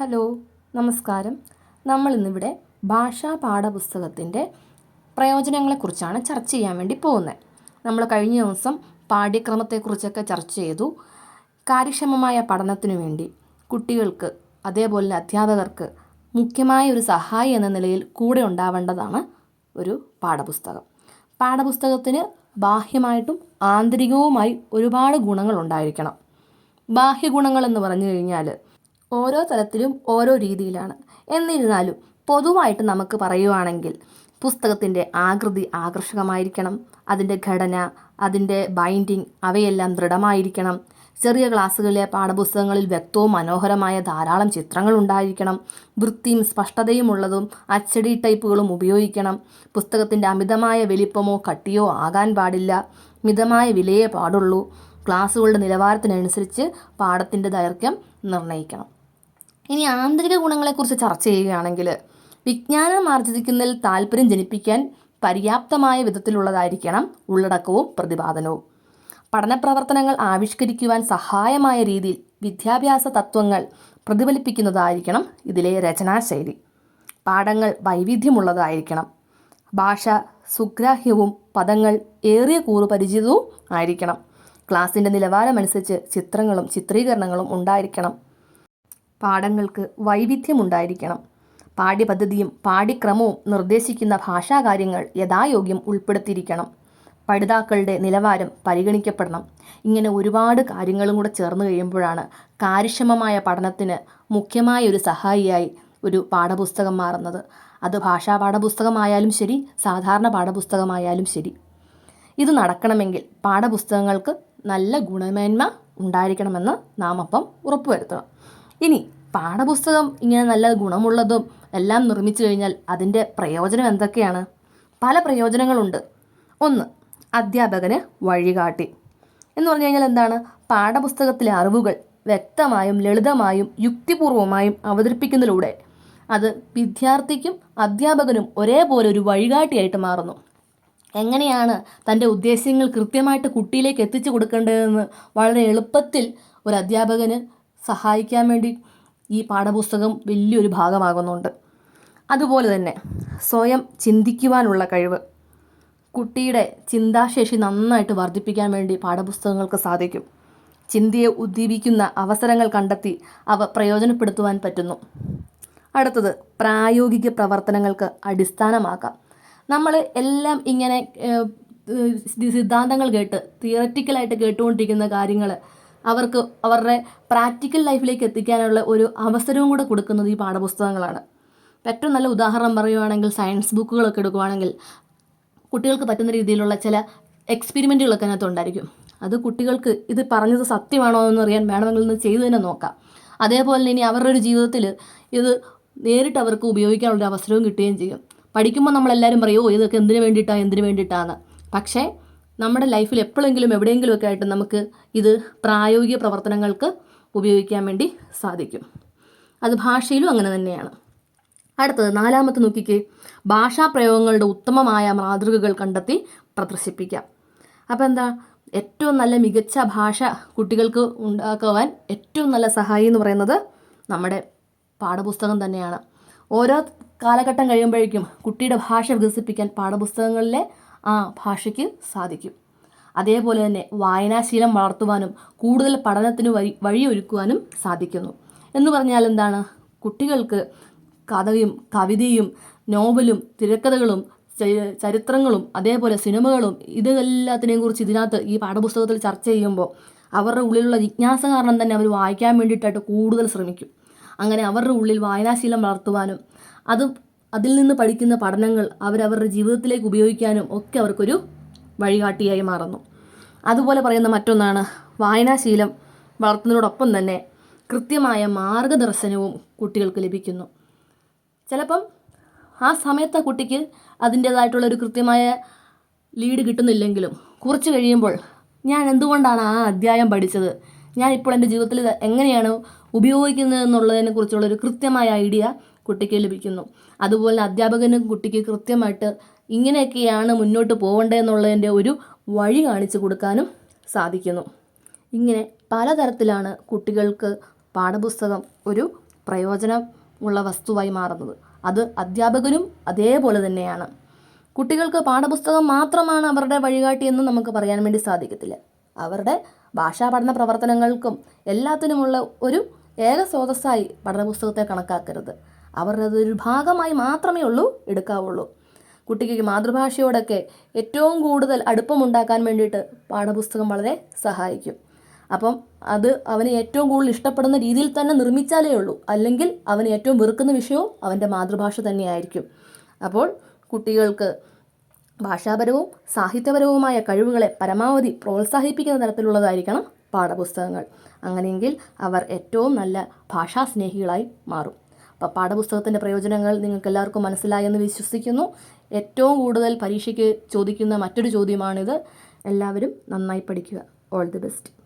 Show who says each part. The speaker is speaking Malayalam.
Speaker 1: ഹലോ നമസ്കാരം. നമ്മൾ ഇന്നിവിടെ ഭാഷാ പാഠപുസ്തകത്തിന്റെ പ്രയോജനങ്ങളെക്കുറിച്ചാണ് ചർച്ച ചെയ്യാൻ വേണ്ടി പോകുന്നത്. നമ്മൾ കഴിഞ്ഞ ദിവസം പാഠ്യക്രമത്തെക്കുറിച്ചൊക്കെ ചർച്ച ചെയ്തു. കാര്യക്ഷമമായ പഠനത്തിനു വേണ്ടി കുട്ടികൾക്ക് അതേപോലെ അധ്യാപകർക്ക് മുഖ്യമായ ഒരു സഹായി എന്ന നിലയിൽ കൂടെ ഉണ്ടാവേണ്ടതാണ് ഒരു പാഠപുസ്തകം. പാഠപുസ്തകത്തിന് ബാഹ്യമായിട്ടും ആന്തരികവുമായി ഒരുപാട് ഗുണങ്ങൾ ഉണ്ടായിരിക്കണം ബാഹ്യഗുണങ്ങൾ എന്ന് പറഞ്ഞു കഴിഞ്ഞാൽ ഓരോ തലത്തിലും ഓരോ രീതിയിലാണ്. എന്നിരുന്നാലും പൊതുവായിട്ട് നമുക്ക് പറയുവാണെങ്കിൽ പുസ്തകത്തിന്റെ ആകൃതി ആകർഷകമായിരിക്കണം അതിന്റെ ഘടന അതിന്റെ ബൈൻഡിങ് അവയെല്ലാം ദൃഢമായിരിക്കണം. ചെറിയ ക്ലാസ്സുകളിലെ പാഠപുസ്തകങ്ങളിൽ വ്യക്തവും മനോഹരമായ ധാരാളം ചിത്രങ്ങൾ ഉണ്ടായിരിക്കണം. വൃത്തിയും സ്പഷ്ടതയുമുള്ളതും അച്ചടി ടൈപ്പുകളും ഉപയോഗിക്കണം. പുസ്തകത്തിന്റെ അമിതമായ വലിപ്പമോ കട്ടിയോ ആകാൻ പാടില്ല. മിതമായ വിലയേ പാടുള്ളൂ. ക്ലാസ്സുകളുടെ നിലവാരത്തിനനുസരിച്ച് പാഠത്തിന്റെ ദൈർഘ്യം നിർണയിക്കണം. ഇനി ആന്തരിക ഗുണങ്ങളെക്കുറിച്ച് ചർച്ച ചെയ്യുകയാണെങ്കിൽ വിജ്ഞാനം ആർജിക്കുന്നതിൽ താല്പര്യം ജനിപ്പിക്കാൻ പര്യാപ്തമായ വിധത്തിലുള്ളതായിരിക്കണം ഉള്ളടക്കവും പ്രതിപാദനവും. പഠന പ്രവർത്തനങ്ങൾ ആവിഷ്കരിക്കുവാൻ സഹായമായ രീതിയിൽ വിദ്യാഭ്യാസ തത്വങ്ങൾ പ്രതിഫലിപ്പിക്കുന്നതായിരിക്കണം ഇതിലെ രചനാശൈലി. പാഠങ്ങൾ വൈവിധ്യമുള്ളതായിരിക്കണം. ഭാഷ സുഗ്രാഹ്യവും പദങ്ങൾ ഏറിയ കൂറു പരിചിതവും ആയിരിക്കണം. ക്ലാസിന്റെ നിലവാരമനുസരിച്ച് ചിത്രങ്ങളും ചിത്രീകരണങ്ങളും ഉണ്ടായിരിക്കണം. പാഠങ്ങൾക്ക് വൈവിധ്യമുണ്ടായിരിക്കണം. പാഠ്യപദ്ധതിയും പാഠ്യക്രമവും നിർദ്ദേശിക്കുന്ന ഭാഷാകാര്യങ്ങൾ യഥായോഗ്യം ഉൾപ്പെടുത്തിയിരിക്കണം. പഠിതാക്കളുടെ നിലവാരം പരിഗണിക്കപ്പെടണം. ഇങ്ങനെ ഒരുപാട് കാര്യങ്ങളും കൂടെ ചേർന്ന് കഴിയുമ്പോഴാണ് കാര്യക്ഷമമായ പഠനത്തിന് മുഖ്യമായ ഒരു സഹായിയായി ഒരു പാഠപുസ്തകം മാറുന്നത്. അത് ഭാഷാ പാഠപുസ്തകമായാലും ശരി സാധാരണ പാഠപുസ്തകമായാലും ശരി. ഇത് നടക്കണമെങ്കിൽ പാഠപുസ്തകങ്ങൾക്ക് നല്ല ഗുണമേന്മ ഉണ്ടായിരിക്കണമെന്ന് നാം അപ്പം ഉറപ്പുവരുത്തണം. ഇനി പാഠപുസ്തകം ഇങ്ങനെ നല്ല ഗുണമുള്ളതും എല്ലാം നിർമ്മിച്ചു കഴിഞ്ഞാൽ അതിന്റെ പ്രയോജനം എന്തൊക്കെയാണ്? പല പ്രയോജനങ്ങളുണ്ട്. ഒന്ന് അധ്യാപകന് വഴികാട്ടി. എന്ന് പറഞ്ഞു കഴിഞ്ഞാൽ എന്താണ്? പാഠപുസ്തകത്തിലെ അറിവുകൾ വ്യക്തമായും ലളിതമായും യുക്തിപൂർവമായും അവതരിപ്പിക്കുന്നതിലൂടെ അത് വിദ്യാർത്ഥിക്കും അധ്യാപകനും ഒരേപോലെ ഒരു വഴികാട്ടിയായിട്ട് മാറുന്നു. എങ്ങനെയാണ് തന്റെ ഉദ്ദേശ്യങ്ങൾ കൃത്യമായിട്ട് കുട്ടിയിലേക്ക് എത്തിച്ചു കൊടുക്കേണ്ടതെന്ന് വളരെ എളുപ്പത്തിൽ ഒരു അധ്യാപകന് സഹായിക്കാൻ വേണ്ടി ഈ പാഠപുസ്തകം വലിയൊരു ഭാഗമാകുന്നുണ്ട്. അതുപോലെ തന്നെ സ്വയം ചിന്തിക്കുവാനുള്ള കഴിവ്. കുട്ടിയുടെ ചിന്താശേഷി നന്നായിട്ട് വർദ്ധിപ്പിക്കാൻ വേണ്ടി പാഠപുസ്തകങ്ങൾക്ക് സാധിക്കും. ചിന്തയെ ഉദ്ദീപിക്കുന്ന അവസരങ്ങൾ കണ്ടെത്തി അവ പ്രയോജനപ്പെടുത്തുവാൻ പറ്റുന്നു. അടുത്തത് പ്രായോഗിക പ്രവർത്തനങ്ങൾക്ക് അടിസ്ഥാനമാക്കാം. നമ്മൾ എല്ലാം ഇങ്ങനെ സിദ്ധാന്തങ്ങൾ കേട്ട് തിയററ്റിക്കലായിട്ട് കേട്ടുകൊണ്ടിരിക്കുന്ന കാര്യങ്ങൾ അവർക്ക് അവരുടെ പ്രാക്ടിക്കൽ ലൈഫിലേക്ക് എത്തിക്കാനുള്ള ഒരു അവസരവും കൂടെ കൊടുക്കുന്നത് ഈ പാഠപുസ്തകങ്ങളാണ്. ഏറ്റവും നല്ല ഉദാഹരണം പറയുവാണെങ്കിൽ സയൻസ് ബുക്കുകളൊക്കെ എടുക്കുവാണെങ്കിൽ കുട്ടികൾക്ക് പറ്റുന്ന രീതിയിലുള്ള ചില എക്സ്പെരിമെന്റുകളൊക്കെ അതിനകത്ത് ഉണ്ടായിരിക്കും അത് കുട്ടികൾക്ക് ഇത് പറഞ്ഞത് സത്യമാണോ എന്ന് അറിയാൻ വേണമെങ്കിൽ ഒന്ന് ചെയ്തു തന്നെ നോക്കാം. അതേപോലെ തന്നെ ഇനി അവരുടെ ഒരു ജീവിതത്തിൽ ഇത് നേരിട്ട് അവർക്ക് ഉപയോഗിക്കാനുള്ള അവസരവും കിട്ടുകയും ചെയ്യും. പഠിക്കുമ്പോൾ നമ്മളെല്ലാവരും പറയും ഓ ഇതൊക്കെ എന്തിനു വേണ്ടിയിട്ടാണ് എന്തിനു വേണ്ടിയിട്ടാണ് പക്ഷേ നമ്മുടെ ലൈഫിൽ എപ്പോഴെങ്കിലും എവിടെയെങ്കിലുമൊക്കെ ആയിട്ട് നമുക്ക് ഇത് പ്രായോഗിക പ്രവർത്തനങ്ങൾക്ക് ഉപയോഗിക്കാൻ വേണ്ടി സാധിക്കും. അത് ഭാഷയിലും അങ്ങനെ തന്നെയാണ്. അടുത്തത് നാലാമത്തെ നോക്കിക്കേ ഭാഷാപ്രയോഗങ്ങളുടെ ഉത്തമമായ മാതൃകകൾ കണ്ടെത്തി പ്രദർശിപ്പിക്കാം. അപ്പോൾ എന്താ ഏറ്റവും നല്ല മികച്ച ഭാഷ കുട്ടികൾക്ക് ഉണ്ടാക്കുവാൻ ഏറ്റവും നല്ല സഹായി എന്ന് പറയുന്നത് നമ്മുടെ പാഠപുസ്തകം തന്നെയാണ്. ഓരോ കാലഘട്ടം കഴിയുമ്പോഴേക്കും കുട്ടിയുടെ ഭാഷ വികസിപ്പിക്കാൻ പാഠപുസ്തകങ്ങളിലെ ആ ഭാഷയ്ക്ക് സാധിക്കും. അതേപോലെ തന്നെ വായനാശീലം വളർത്തുവാനും കൂടുതൽ പഠനത്തിന് വഴി വഴിയൊരുക്കുവാനും സാധിക്കുന്നു. എന്ന് പറഞ്ഞാൽ എന്താണ്? കുട്ടികൾക്ക് കഥയും കവിതയും നോവലും തിരക്കഥകളും ചരിത്രങ്ങളും അതേപോലെ സിനിമകളും ഇതെല്ലാത്തിനെയും കുറിച്ച് ഇതിനകത്ത് ഈ പാഠപുസ്തകത്തിൽ ചർച്ച ചെയ്യുമ്പോൾ അവരുടെ ഉള്ളിലുള്ള ജിജ്ഞാസ കാരണം തന്നെ അവർ വായിക്കാൻ വേണ്ടിയിട്ടായിട്ട് കൂടുതൽ ശ്രമിക്കും. അങ്ങനെ അവരുടെ ഉള്ളിൽ വായനാശീലം വളർത്തുവാനും അത് അതിൽ നിന്ന് പഠിക്കുന്ന പഠനങ്ങൾ അവരവരുടെ ജീവിതത്തിലേക്ക് ഉപയോഗിക്കാനും ഒക്കെ അവർക്കൊരു വഴികാട്ടിയായി മാറുന്നു. അതുപോലെ പറയുന്ന മറ്റൊന്നാണ് വായനാശീലം വളർത്തുന്നതിനോടൊപ്പം തന്നെ കൃത്യമായ മാർഗദർശനവും കുട്ടികൾക്ക് ലഭിക്കുന്നു. ചിലപ്പം ആ സമയത്ത് ആ കുട്ടിക്ക് അതിന്റേതായിട്ടുള്ള ഒരു കൃത്യമായ ലീഡ് കിട്ടുന്നില്ലെങ്കിലും കുറച്ച് കഴിയുമ്പോൾ ഞാൻ എന്തുകൊണ്ടാണ് ആ അധ്യായം പഠിച്ചത്? ഞാൻ ഇപ്പോൾ എന്റെ ജീവിതത്തിൽ എങ്ങനെയാണ് ഉപയോഗിക്കുന്നത് എന്നുള്ളതിനെ കുറിച്ചുള്ള ഒരു കൃത്യമായ ഐഡിയ കുട്ടിക്ക് ലഭിക്കുന്നു. അതുപോലെ അധ്യാപകനും കുട്ടിക്ക് കൃത്യമായിട്ട് ഇങ്ങനെയൊക്കെയാണ് മുന്നോട്ട് പോകേണ്ടതെന്നുള്ളതിന്റെ ഒരു വഴി കാണിച്ചു കൊടുക്കാനും സാധിക്കുന്നു. ഇങ്ങനെ പലതരത്തിലാണ് കുട്ടികൾക്ക് പാഠപുസ്തകം ഒരു പ്രയോജനമുള്ള വസ്തുവായി മാറുന്നത്. അത് അധ്യാപകനും അതേപോലെ തന്നെയാണ്. കുട്ടികൾക്ക് പാഠപുസ്തകം മാത്രമാണ് അവരുടെ വഴികാട്ടിയെന്ന് നമുക്ക് പറയാൻ വേണ്ടി സാധിക്കത്തില്ല. അവരുടെ ഭാഷാ പഠന പ്രവർത്തനങ്ങൾക്കും എല്ലാത്തിനുമുള്ള ഒരു ഏക സ്രോതസ്സായി പഠനപുസ്തകത്തെ കണക്കാക്കരുത്. അവരുടെ അതൊരു ഭാഗമായി മാത്രമേ ഉള്ളൂ എടുക്കാവുള്ളൂ. കുട്ടിക്ക് മാതൃഭാഷയോടൊക്കെ ഏറ്റവും കൂടുതൽ അടുപ്പമുണ്ടാക്കാൻ വേണ്ടിയിട്ട് പാഠപുസ്തകം വളരെ സഹായിക്കും. അപ്പം അത് അവന് ഏറ്റവും കൂടുതൽ ഇഷ്ടപ്പെടുന്ന രീതിയിൽ തന്നെ നിർമ്മിച്ചാലേ ഉള്ളൂ. അല്ലെങ്കിൽ അവന് ഏറ്റവും വെറുക്കുന്ന വിഷയവും അവന്റെ മാതൃഭാഷ തന്നെയായിരിക്കും. അപ്പോൾ കുട്ടികൾക്ക് ഭാഷാപരവും സാഹിത്യപരവുമായ കഴിവുകളെ പരമാവധി പ്രോത്സാഹിപ്പിക്കുന്ന തരത്തിലുള്ളതായിരിക്കണം പാഠപുസ്തകങ്ങൾ. അങ്ങനെയെങ്കിൽ അവർ ഏറ്റവും നല്ല ഭാഷാസ്നേഹികളായി മാറും. അപ്പോൾ പാഠപുസ്തകത്തിന്റെ പ്രയോജനങ്ങൾ നിങ്ങൾക്ക് എല്ലാവർക്കും മനസ്സിലായെന്ന് വിശ്വസിക്കുന്നു. ഏറ്റവും കൂടുതൽ പരീക്ഷയ്ക്ക് ചോദിക്കുന്ന മറ്റൊരു ചോദ്യമാണിത്. എല്ലാവരും നന്നായി പഠിക്കുക. All the best